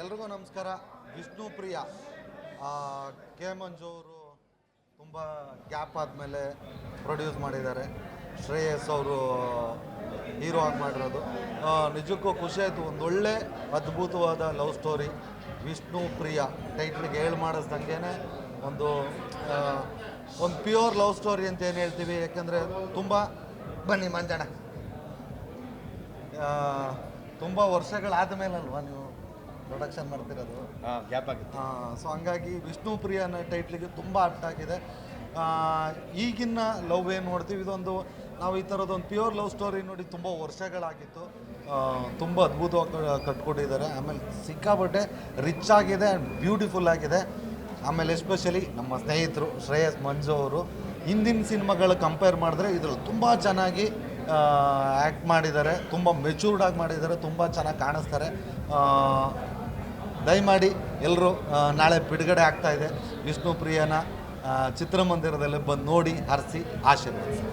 ಎಲ್ರಿಗೂ ನಮಸ್ಕಾರ. ವಿಷ್ಣು ಪ್ರಿಯ. ಕೆ ಮಂಜು ಅವರು ತುಂಬ ಗ್ಯಾಪ್ ಆದಮೇಲೆ ಪ್ರೊಡ್ಯೂಸ್ ಮಾಡಿದ್ದಾರೆ. ಶ್ರೇಯಸ್ ಅವರು ಹೀರೋ ಆಗಿ ಮಾಡಿರೋದು ನಿಜಕ್ಕೂ ಖುಷಿ ಆಯಿತು. ಒಂದೊಳ್ಳೆ ಅದ್ಭುತವಾದ ಲವ್ ಸ್ಟೋರಿ. ವಿಷ್ಣು ಪ್ರಿಯ. ಟೈಟ್ಲಿಗೆ ಹೇಳಿ ಮಾಡಿಸ್ದಂಗೆ ಒಂದು ಒಂದು ಪ್ಯೂರ್ ಲವ್ ಸ್ಟೋರಿ ಅಂತ ಏನು ಹೇಳ್ತೀವಿ? ಯಾಕೆಂದರೆ ತುಂಬ ಬನ್ನಿ ಮಂಜಣ್ಣ. ತುಂಬ ವರ್ಷಗಳಾದ ಅಲ್ವಾ ನೀವು ಪ್ರೊಡಕ್ಷನ್ ಮಾಡ್ತಿರೋದು? ಗ್ಯಾಪ್ ಆಗಿತ್ತು. ಸೊ ಹಂಗಾಗಿ ವಿಷ್ಣು ಪ್ರಿಯ ಅನ್ನೋ ಟೈಟ್ಲಿಗೆ ತುಂಬ ಅರ್ಥ ಆಗಿದೆ. ಈಗಿನ ಲವ್ ಏನು ನೋಡ್ತೀವಿ ಇದೊಂದು ನಾವು ಈ ಥರದೊಂದು ಪ್ಯೂರ್ ಲವ್ ಸ್ಟೋರಿ ನೋಡಿ ತುಂಬ ವರ್ಷಗಳಾಗಿತ್ತು. ತುಂಬ ಅದ್ಭುತವಾಗಿ ಕಟ್ಕೊಂಡಿದ್ದಾರೆ ಕಟ್ಕೊಟ್ಟಿದ್ದಾರೆ. ಆಮೇಲೆ ಸಿಕ್ಕಾಪಟ್ಟೆ ರಿಚ್ ಆಗಿದೆ ಆ್ಯಂಡ್ ಬ್ಯೂಟಿಫುಲ್ ಆಗಿದೆ. ಆಮೇಲೆ ಎಸ್ಪೆಷಲಿ ನಮ್ಮ ಸ್ನೇಹಿತರು ಶ್ರೇಯಸ್ ಮಂಜು ಅವರು ಹಿಂದಿನ ಸಿನಿಮಾಗಳು ಕಂಪೇರ್ ಮಾಡಿದ್ರೆ ಇದ್ರಲ್ಲಿ ತುಂಬ ಚೆನ್ನಾಗಿ ಆ್ಯಕ್ಟ್ ಮಾಡಿದ್ದಾರೆ, ತುಂಬ ಮೆಚೂರ್ಡ್ ಆಗಿ ಮಾಡಿದ್ದಾರೆ, ತುಂಬ ಚೆನ್ನಾಗಿ ಕಾಣಿಸ್ತಾರೆ. ದಯಮಾಡಿ ಎಲ್ಲರೂ ನಾಳೆ ಬಿಡುಗಡೆ ಆಗ್ತಾ ಇದೆ. ವಿಷ್ಣು ಪ್ರಿಯನ ಚಿತ್ರಮಂದಿರದಲ್ಲಿ ಬಂದು ನೋಡಿ ಹರಿಸಿ ಆಶೀರ್ವದಿಸಿ.